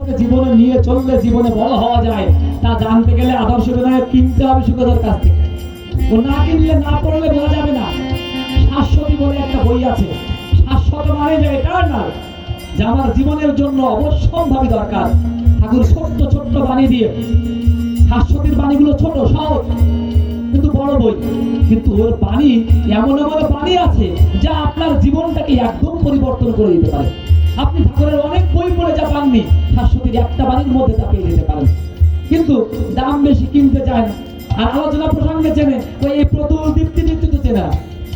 জীবনে নিয়ে চললে জীবনে বড় হওয়া যায়, তা জানতে গেলে আদর্শ বিনয় কিনতে হবে সুখদের কাছ থেকে। ও না কিনলে না পড়লে বোঝা যাবে না। শাশ্বতী বলে একটা বই আছে। শাশ্বত মানে যে এটার্নাল যা আমার জীবনের জন্য অবশ্যম্ভাবী দরকার। ঠাকুর ছোট্ট ছোট্ট বাণী দিয়ে, শাশ্বতীর বাণীগুলো ছোট, সহজ, কিন্তু বড় বই। কিন্তু ওর বাণী এমন এমন বাণী আছে, যা আপনার জীবনটাকে একদম পরিবর্তন করে দিতে পারে। আপনি ঠাকুরের অনেক বই পড়ে যা পাননি শাশ্বতীর একটা বাণীর মধ্যে তা পেয়ে যেতে পারেন। কিন্তু দাম বেশি কিনতে চায় না। আর আলোচনা প্রসঙ্গে চেনে, ওই এই প্রতুল দীপ্তি দীপ্তি তো চেনে।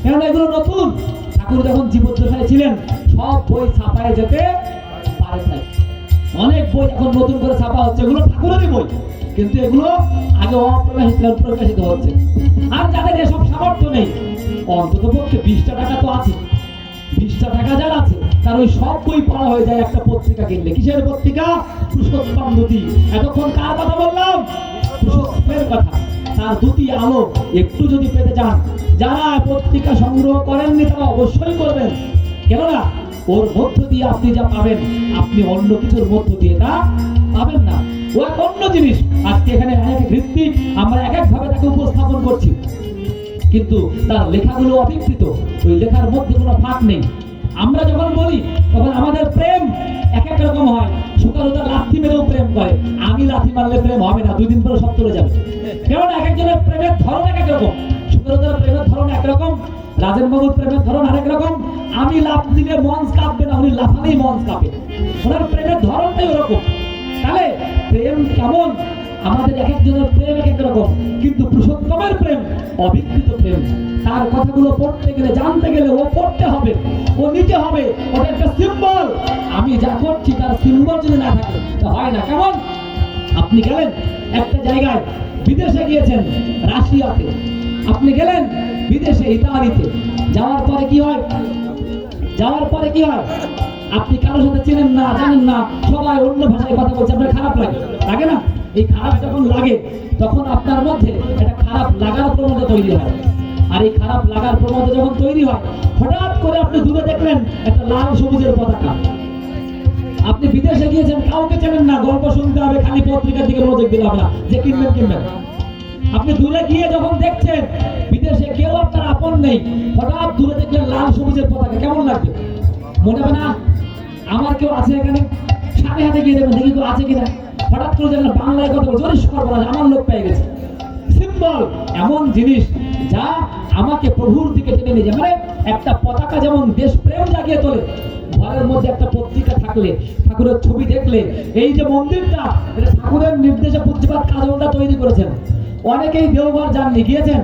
কেননা এগুলো নতুন। ঠাকুর যখন জীবদ্দশায় ছিলেন, সব বই ছাপায় যেতে পারে নাই। অনেক বই এখন নতুন করে ছাপা হচ্ছে, এগুলো ঠাকুরেরই বই। কিন্তু এগুলো আগে অপ্রকাশিত, প্রকাশিত হচ্ছে। আর যাদের এসব সামর্থ্য নেই অন্তত পক্ষে বিশটা টাকা তো আছে। বিশটা টাকা যার আছে। তার ওই সব বই পড়া হয়ে যায় একটা পত্রিকা কিনলে। কিসের পত্রিকা? পুরুষোত্তম এতক্ষণ কার কথা বললাম? পুরুষোত্তমের কথা। তার দুটি আলো একটু যদি পেতে চান। যারা পত্রিকা সংগ্রহ করেননি, তারা অবশ্যই করবেন। কেননা, ওর মধ্য দিয়ে আপনি যা পাবেন, আপনি অন্য কিছুর মধ্য দিয়ে তা পাবেন না। ও এক অন্য জিনিস। আজকে এখানে এক ভিত্তিক আমরা এক এক ভাবে তাকে উপস্থাপন করছি। কিন্তু তার লেখাগুলো অবিকৃত। ওই লেখার মধ্যে কোনো ফাঁক নেই। আমরা যখন বলি, তখন আমাদের প্রেম এক এক রকম হয়। সুকারুতা লাথি মেরেও প্রেম করে। আমি লাথি মারলে প্রেম হবে না দুই দিন পরে সব চলে যাবে। কেমন এক একজনের প্রেমের ধরন এক এক রকম। সুকারুতার প্রেমের ধরন একরকম রাজেন বাবুর প্রেমের ধরন আরেক রকম। আমি লাফ দিলে মঞ্চ কাঁপবে না, উনি লাফালেই মঞ্চ কাঁপে। ওনার প্রেমের ধরনটাই ওরকম। তাহলে প্রেম কেমন? আমাদের এক একজনের প্রেম এক এক রকম, কিন্তু পুরুষোত্তমের প্রেম অবিকৃত প্রেম। তার কথাগুলো পড়তে গেলে, জানতে গেলে ও পড়তে হবে, ও নিতে হবে, ওটা একটা সিম্বল আমি যা করছি তার সিম্বল যদি না থাকে, তা হয় না। কেমন? আপনি গেলেন একটা জায়গায়, বিদেশে গিয়েছেন, রাশিয়াতে। আপনি গেলেন বিদেশে, ইতালিতে। যাওয়ার পরে কি হয়? যাওয়ার পরে কি হয়? আপনি কারোর সাথে চেনেন না, জানেন না, সবাই অন্য ভাষায় কথা বলছে, আপনার খারাপ লাগে। লাগে না? এই খারাপ যখন লাগে, তখন আপনার মধ্যে একটা খারাপ লাগার প্রবণতা তৈরি হয়। আর এই খারাপ লাগার প্রবণতা যখন তৈরি হয়, হঠাৎ করে আপনি দূরে দেখলেন একটা লাল সবুজের পতাকা। আপনি বিদেশে গিয়েছেন, কাউকে চেনেন না, গল্প শুনতে হবে, খালি পত্রিকার দিকে মনোযোগ দিতে হবে যে কিনবেন কিনবেন। আপনি দূরে গিয়ে যখন দেখছেন, বিদেশে কেউ আপনার আপন নেই, হঠাৎ দূরে দেখলেন লাল সবুজের পতাকা। কেমন লাগবে? মনে হবে না, আমার কেউ আছে এখানে? সাথে হাতে গিয়ে দেখবেন দেখি কেউ আছে কিনা। হঠাৎ করে দেখলেন বাংলায় কথা জোরে সরবরাহ আমার লোক পেয়ে গেছে। সিম্বল এমন জিনিস যা আমাকে প্রভুর দিকে টেনে নিয়ে যায়। মানে একটা পতাকা যেমন দেশ প্রেম জাগিয়ে তোলে, ঘরের মধ্যে একটা পত্রিকা থাকলে, ঠাকুরের ছবি দেখলে, এই যে মন্দিরটা, এটা ঠাকুরের নির্দেশে পূজ্যপাত কাজলটা তৈরি করেছেন। অনেকেই দেওঘর যাননি, গিয়েছেন?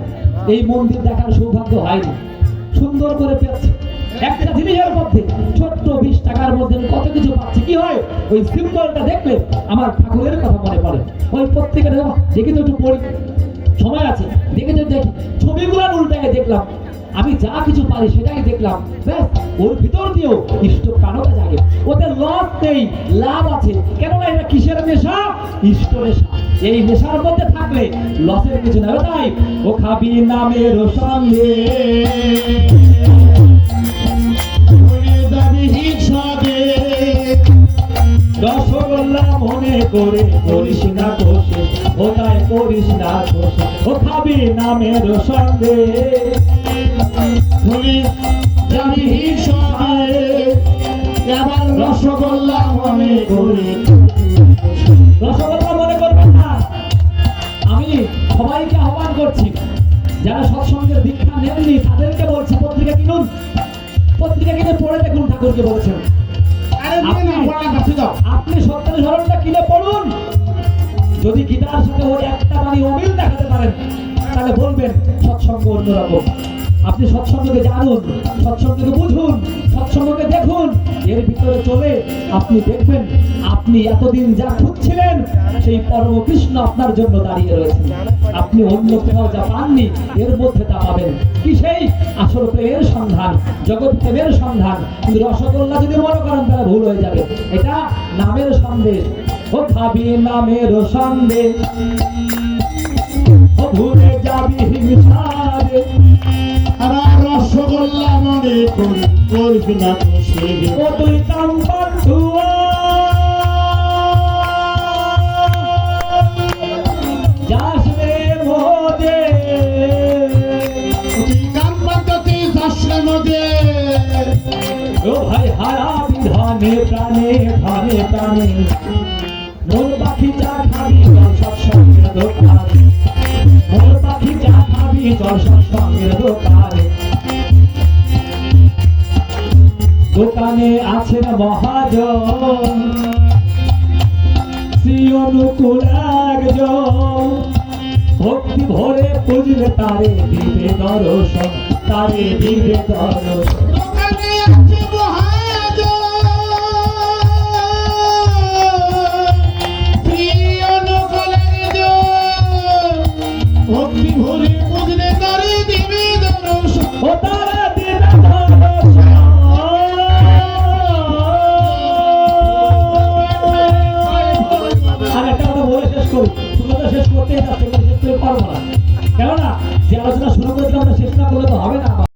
এই মন্দির দেখার সৌভাগ্য হয়নি। সুন্দর করে পেয়েছে। একটা জিনিসের মধ্যে ছোট্ট বিশ টাকার মধ্যে কত কিছু পাচ্ছি? কি হয়? ওই দেখলে আমার ঠাকুরের কথা মনে পড়ে। ওই পত্রিকাটা তো একটু পড়ি। সময় আছে। দেখে তো দেখি। উল্টাকে দেখলাম। আমি যা কিছু পারি সেটাই দেখলাম। ব্যাস, ওর ভিতর দিয়েও ইষ্ট প্রাণতা জাগে। ওদের লস নেই, লাভ আছে। কেননা এটা কিসের নেশা? ইষ্ট নেশা। এই নেশার মধ্যে থাকলে লসের কিছু না তাই ও খাবি নামের সঙ্গে। করে করিস না কোষে ওটাই করিস না কোষে ও খাবি নামের সঙ্গে। তুমি জানি সহায় এবার রসগোল্লা মনে করে। রসগোল্লা মনে করবেন না। আমি সবাইকে আহ্বান করছি যারা সৎসঙ্গের দীক্ষা নেননি তাদেরকে বলছি পত্রিকা কিনুন। পত্রিকা কিনে পড়ে দেখুন ঠাকুরকে বলছেন। আপনি যদি গীতার সঙ্গে ওই একটা মানে অমিল দেখাতে পারেন, তাহলে বলবেন, সৎসঙ্গ অন্যরকম। আপনি সৎসঙ্গকে জানুন, সৎসঙ্গকে বুঝুন, সৎসঙ্গকে এর ভিতরে চলে আপনি দেখবেন, আপনি এতদিন যা খুঁজছিলেন, সেই পরম কৃষ্ণ আপনার জন্য দাঁড়িয়ে রয়েছে। আপনি অন্য কোথাও যা পাননি, এর মধ্যে তা পাবেন। কি সেই? আসল প্রেমের সন্ধান, জগৎ প্রেমের সন্ধান। কিন্তু রসগোল্লা যদি মনে করেন, তাহলে ভুল হয়ে যাবে। এটা নামের সন্দেশ। ও খাবি নামের সন্দেশ। ভুলে যাবি হিংসারে। রসগোল্লা মনে করে করিস না কতই তাম পাঠুয়া যাসলে মোদে কাম পাঠতে যাসলে মোদে ও ভাই হারা মোর পাখি চা খাবি জল সব সঙ্গে দোকানে মোর পাখি চা খাবি জল সব সঙ্গে দোকানে আছেন মহাজন। শ্রী অনুকূল একজন ভক্তি ভরে পুজলে তারে দিবে দর্শন তারে দিবে দর্শন। করতেই যাচ্ছে কিন্তু শেষ করতে না। কেননা, যে আলোচনা শুরু করেছিলাম শেষ না করলে তো হবে না।